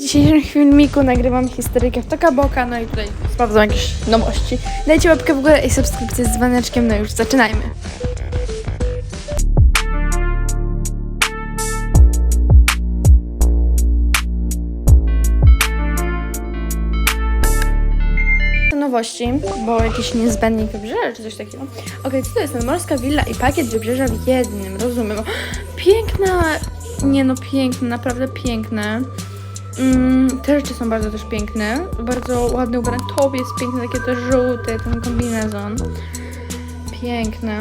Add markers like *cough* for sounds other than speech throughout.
W dzisiejszym filmiku nagrywam historykę w Toka Boka, no i tutaj sprawdzam jakieś nowości. Dajcie łapkę w górę i subskrypcję z dzwoneczkiem, no już zaczynajmy. nowości, bo jakiś niezbędnik wybrzeża czy coś takiego. Okej, co to jest? Morska willa i pakiet wybrzeża w jednym, rozumiem. *gasps* Piękna, nie no piękne, naprawdę piękne. Mm, te rzeczy są bardzo też piękne, bardzo ładny ubranie. Tobie jest piękny, takie też żółty, ten kombinezon. Piękny.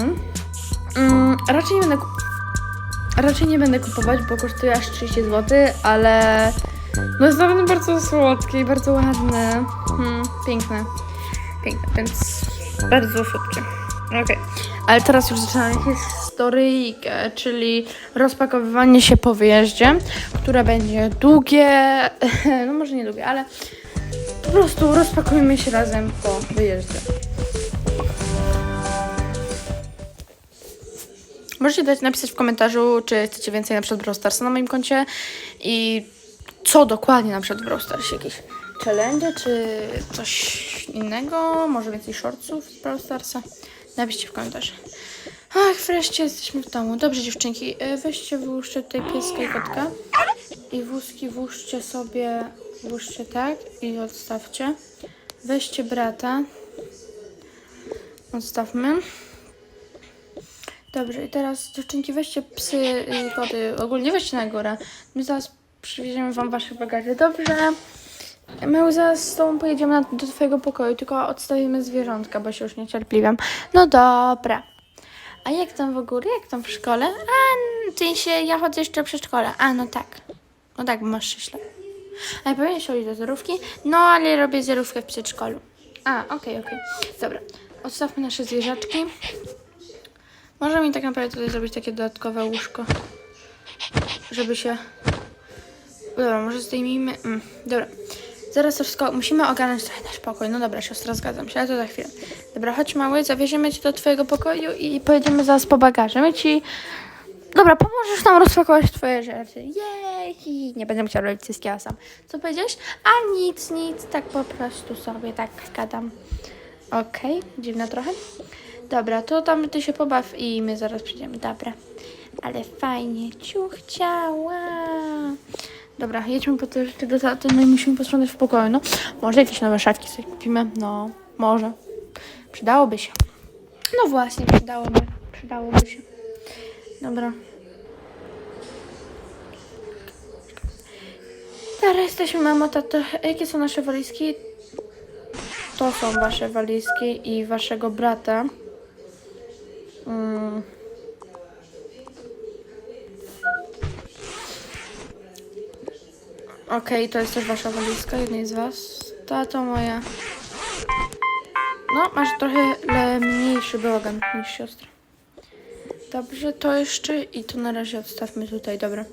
Mm, raczej nie będę raczej nie będę kupować, bo kosztuje aż 30 zł, ale no jest naprawdę bardzo słodkie i bardzo ładne. Hmm, piękne. Piękne, więc bardzo słodkie. Okej. Ale teraz już zaczynamy historyjkę, czyli rozpakowywanie się po wyjeździe, które będzie długie, *laughs* no może nie długie, ale po prostu rozpakujmy się razem po wyjeździe. Możecie dać napisać w komentarzu, czy chcecie więcej na przykład Brawl na moim koncie i co dokładnie na przykład Brawl Stars, jakieś challenge, czy coś innego, może więcej shortsów z Brawl Starsa. Napiszcie w komentarzu. Ach, wreszcie jesteśmy w domu. Dobrze dziewczynki, e, weźcie włóżcie tutaj pieska i kotka i wózki włóżcie sobie, włóżcie tak i odstawcie. Weźcie brata, odstawmy. Dobrze, i teraz dziewczynki, weźcie psy i koty, ogólnie weźcie na górę. My zaraz przywieziemy wam wasze bagaże, dobrze? My zaraz z tobą pojedziemy na, do twojego pokoju, tylko odstawimy zwierzątka, bo się już niecierpliwiam. No dobra. A jak tam w ogóle? Jak tam w szkole? A, ty się, ja chodzę jeszcze do przedszkola. A, no tak. No tak, bo masz 6 lat. A powinieneś chodzić do zerówki? No, ale robię zerówkę w przedszkolu. A, okej, okej. Dobra. Odstawmy nasze zwierzaczki. Może mi tak naprawdę tutaj zrobić takie dodatkowe łóżko, żeby się... Dobra, może zdejmijmy... Mm, dobra. Zaraz to wszystko... Musimy ogarnąć trochę nasz pokój. No dobra, siostra, zgadzam się, ale to za chwilę. Dobra, chodź mały, zawieziemy cię do twojego pokoju i pojedziemy zaraz po bagaże. My ci... Dobra, pomożesz nam rozpakować twoje rzeczy. Jej! Nie będę musiała robić wszystkiego sam. Co powiedziałeś? A nic, nic, tak po prostu sobie tak gadam. Okej, dziwne trochę. Dobra, to tam ty się pobaw i my zaraz przyjdziemy. Dobra. Ale fajnie. Ciuch ciała. Dobra, jedźmy po te rzeczy do taty, no i musimy posprzątać w pokoju. No, może jakieś nowe szafki sobie kupimy. No, może. Przydałoby się. No właśnie, przydałoby. Przydałoby się. Dobra. Teraz jesteśmy, mamo, tato. Jakie są nasze walizki? To są wasze walizki i waszego brata. Mm. Okej, to jest też wasza walizka, jednej z was. Ta to moja. No, masz trochę mniejszy bałagan niż siostra. Dobrze, to jeszcze i to na razie odstawmy tutaj, dobra.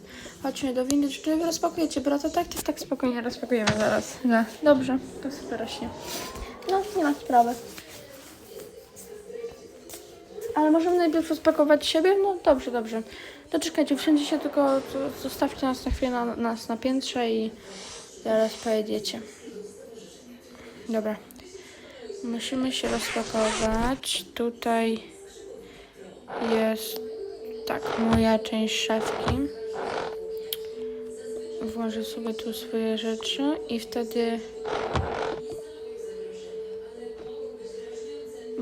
Chodźmy do windy, czy rozpakujecie brata? Tak, tak, tak, spokojnie rozpakujemy zaraz. Dobrze, to super rośnie. No, nie ma sprawy. Ale możemy najpierw rozpakować siebie? No dobrze, dobrze. To czekajcie, wsiądźcie się tylko, zostawcie nas na chwilę na, nas na piętrze i zaraz pojedziecie. Dobra. Musimy się rozpakować. Tutaj jest tak, moja część szafki. Włożę sobie tu swoje rzeczy i wtedy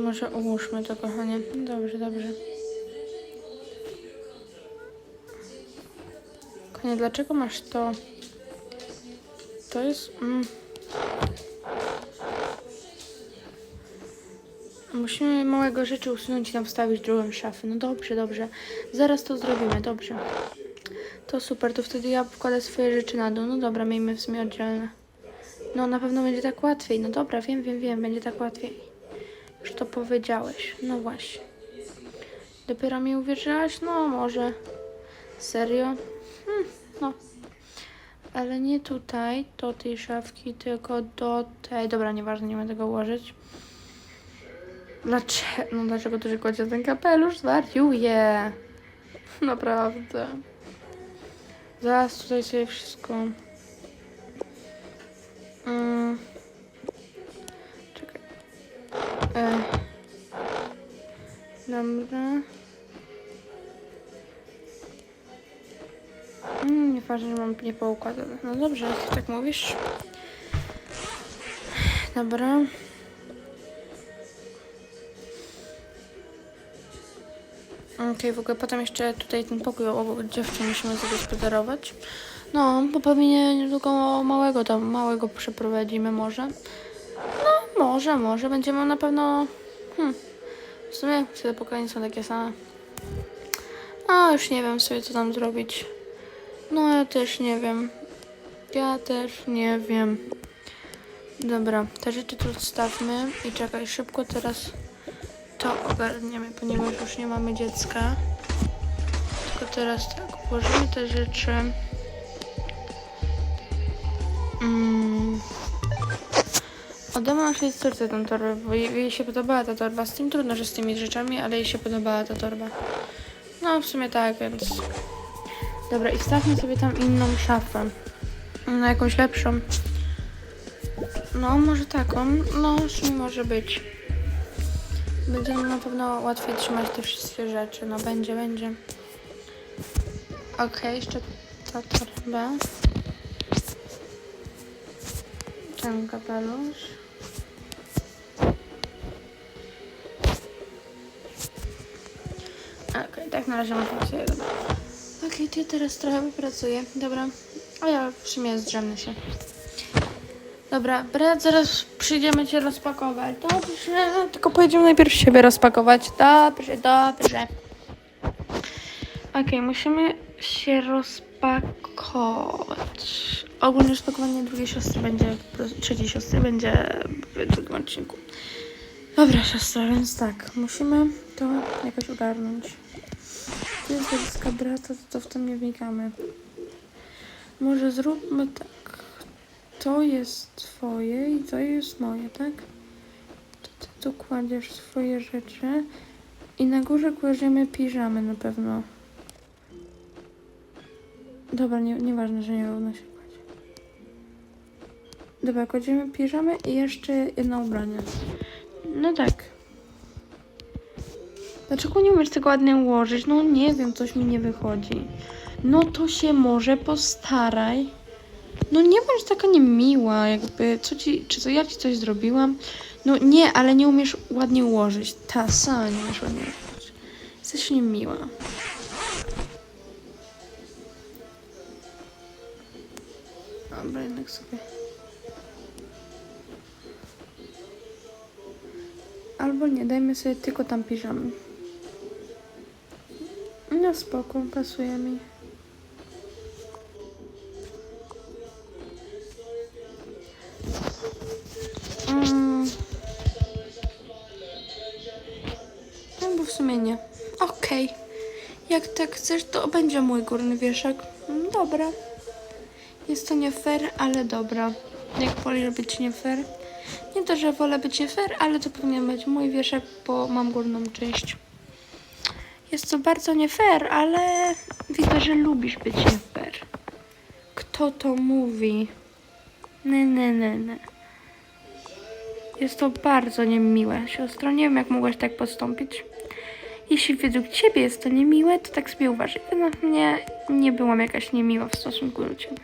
może ułóżmy to, kochanie. Dobrze, dobrze. Kochanie, dlaczego masz to? To jest... Mm. Musimy małego rzeczy usunąć i tam wstawić drugą szafę. No dobrze, dobrze. Zaraz to zrobimy, dobrze. To super, to wtedy ja wkładę swoje rzeczy na dół. No dobra, miejmy w sumie oddzielne. No na pewno będzie tak łatwiej. No dobra, wiem, wiem, wiem, będzie tak łatwiej. Już to powiedziałeś. No właśnie. Dopiero mi uwierzyłaś? No może. Serio? Hmm, no. Ale nie tutaj, do tej szafki, tylko do tej. Dobra, nieważne, nie będę tego ułożyć. Dlaczego? No dlaczego tu się kładzie ten kapelusz? Zwariuję. Naprawdę. Zaraz tutaj sobie wszystko E. Dobra. Mm, nieważne, że mam niepoukładane. No dobrze, jak tak mówisz. Dobra. Okej, w ogóle potem jeszcze tutaj ten pokój obok dziewczyn musimy zagospodarować. No, bo pewnie niedługo małego tam, małego przeprowadzimy może. Może, może. Będziemy na pewno... Hmm. W sumie te pokoje nie są takie same. A, już nie wiem sobie co tam zrobić. No, ja też nie wiem. Ja też nie wiem. Dobra, te rzeczy tu odstawmy i czekaj, szybko teraz to ogarniemy, ponieważ już nie mamy dziecka. Tylko teraz tak, włożymy te rzeczy. Mm. Oddam naszej córce tę torbę, bo jej, się podobała ta torba. Z tym trudno, że z tymi rzeczami, ale jej się podobała ta torba. No, w sumie tak, więc... Dobra, i wstawmy sobie tam inną szafę. No, jakąś lepszą. No, może taką. No, w może być. Będzie nam na pewno łatwiej trzymać te wszystkie rzeczy. No, będzie, będzie. Okej, jeszcze ta torba. Ten kapelusz. Tak na razie można sobie dobra. Okej, to ja teraz trochę pracuję. Dobra. A ja w sumie zdrzemnę się. Dobra, brat, zaraz przyjdziemy cię rozpakować. Dobrze, tylko pojedziemy najpierw siebie rozpakować. Dobrze, dobrze. Okej, musimy się rozpakować. Ogólnie rozpakowanie drugiej siostry będzie, trzeciej siostry będzie w drugim odcinku. Dobra, siostra, więc tak, musimy to jakoś ogarnąć. To jest walizka brata, to, to w to nie wnikamy. Może zróbmy tak. To jest twoje i to jest moje, tak? To ty tu kładziesz swoje rzeczy i na górze kładziemy piżamy na pewno. Dobra, nie, nieważne, że nierówno się kładzie. Dobra, kładziemy piżamy i jeszcze jedno ubranie. No tak. Dlaczego nie umiesz tego ładnie ułożyć? No nie wiem, coś mi nie wychodzi. No to się może postaraj. No nie bądź taka niemiła, jakby, co ci, czy to ja ci coś zrobiłam? No nie, ale nie umiesz ładnie ułożyć. Ta, sama nie umiesz ładnie ułożyć. Jesteś niemiła. Dobra, jednak sobie. Albo nie, dajmy sobie tylko tam piżamy. No spoko, pasuje mi. Mm. No bo w sumie nie. Okej. Jak tak chcesz, to będzie mój górny wieszak. Mm, Dobra. Jest to nie fair, ale dobra. Jak wolisz być nie fair? Nie to, że wolę być nie fair, ale to powinien być mój wieszak, bo mam górną część. Jest to bardzo nie fair, ale widzę, że lubisz być nie fair. Kto to mówi? Nie, nie, nie, nie. Jest to bardzo niemiłe, siostro. Nie wiem, jak mogłaś tak postąpić. Jeśli według ciebie jest to niemiłe, to tak sobie uważaj. Według mnie nie byłam jakaś niemiła w stosunku do ciebie.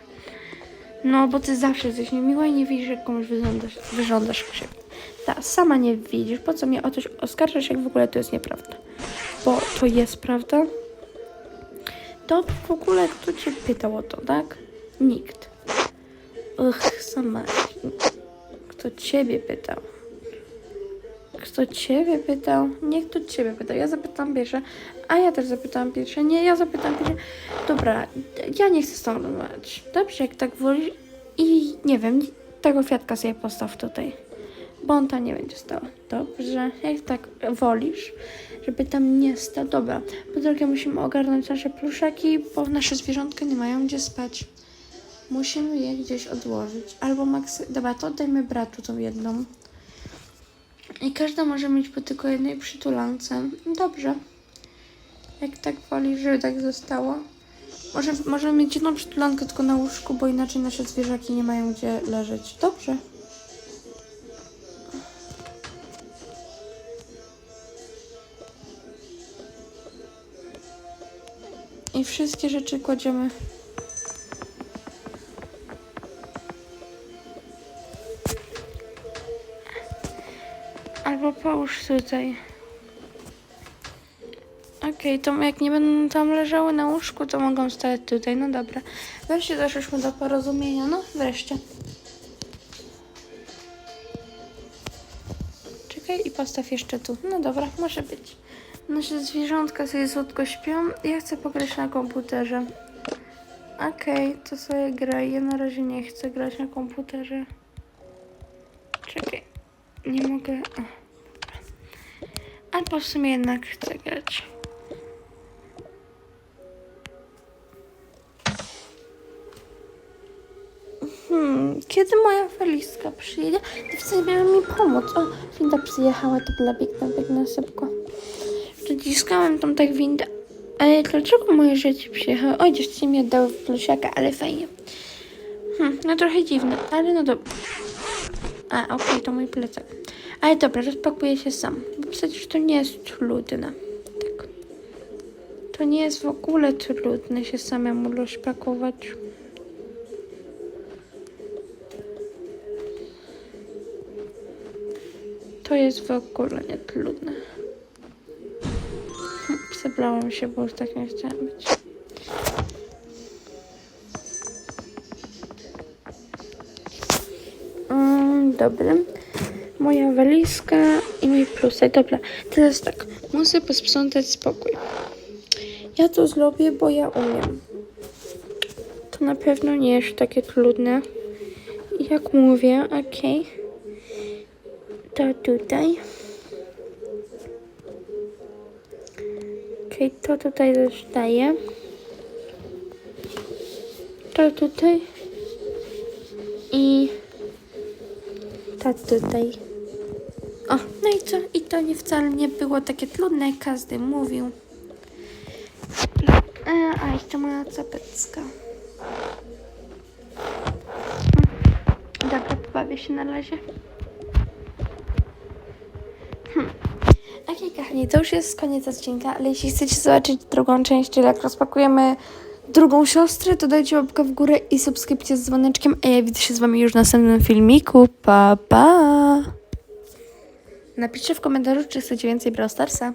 No, bo ty zawsze jesteś niemiła i nie widzisz, jak komuś wyglądasz, wyglądasz się. Ta, sama nie widzisz. Po co mnie o coś oskarżasz, jak w ogóle to jest nieprawda? Bo to jest prawda. To w ogóle kto cię pytał o to, tak? Nikt. Ugh, sama. Kto ciebie pytał? Kto ciebie pytał? Nie kto ciebie pytał. Ja zapytam pierwsze, a ja też zapytałam pierwsze. Nie, ja zapytam pierwsze. Dobra, ja nie chcę z tobą rozmawiać. Dobrze, jak tak wolisz. I nie wiem, tego kwiatka sobie postaw tutaj. Bo on tam nie będzie stał. Dobrze, jak tak wolisz, żeby tam nie stał. Dobra, po drugie musimy ogarnąć nasze pluszaki, bo nasze zwierzątka nie mają gdzie spać. Musimy je gdzieś odłożyć. Albo maksy... Dobra, to oddajmy bratu tą jedną. I każda może mieć po tylko jednej przytulance. No dobrze. Jak tak woli, żeby tak zostało. Może, możemy mieć jedną przytulankę tylko na łóżku, bo inaczej nasze zwierzaki nie mają gdzie leżeć. Dobrze. I wszystkie rzeczy kładziemy połóż tutaj. Okej, to jak nie będą tam leżały na łóżku, to mogą stać tutaj. No dobra. Wreszcie doszliśmy do porozumienia. No, wreszcie. Czekaj i postaw jeszcze tu. No dobra, może być. Nasze zwierzątka sobie słodko śpią. Ja chcę pograć na komputerze. Okej, to sobie graj. Ja na razie nie chcę grać na komputerze. Czekaj. Nie mogę. Albo w sumie jednak chcę grać. Hmm, kiedy moja walizka przyjedzie? Wcale miała mi pomóc. O, winda przyjechała, to była biegnę, biegnę szybko. Przyciskałem tą tak windę. Ale dlaczego moje rzeczy przyjechały? Oj, dziewczyny mi oddały w plusiaka, ale fajnie. Hmm, no trochę dziwne, ale no dobra. A, okej, to mój plecak. Ale dobra, rozpakuję się sam. Bo przecież to nie jest trudne. Tak. To nie jest w ogóle trudne się samemu rozpakować. To jest w ogóle nie trudne. Hm, Zebrałam się, bo już tak nie chciałam być. Mm, dobra. Moja walizka i mój plusek. Dobra, teraz tak. Muszę posprzątać spokój. Ja to zrobię, bo ja umiem. To na pewno nie jest takie trudne. Jak mówię, okej. To tutaj. Okej, to tutaj zostaje. To tutaj. I to tutaj. No i co? I to nie wcale nie było takie trudne, jak każdy mówił. E, a jeszcze moja capecka. Dobra, pobawię się na razie. Okej, kochani, to już jest koniec odcinka, ale jeśli chcecie zobaczyć drugą część, czyli jak rozpakujemy drugą siostrę, to dajcie łapkę w górę i subskrypcję z dzwoneczkiem, a ja widzę się z wami już w następnym filmiku. Pa, pa! Napiszcie w komentarzu, czy chcecie więcej Brawl Starsa.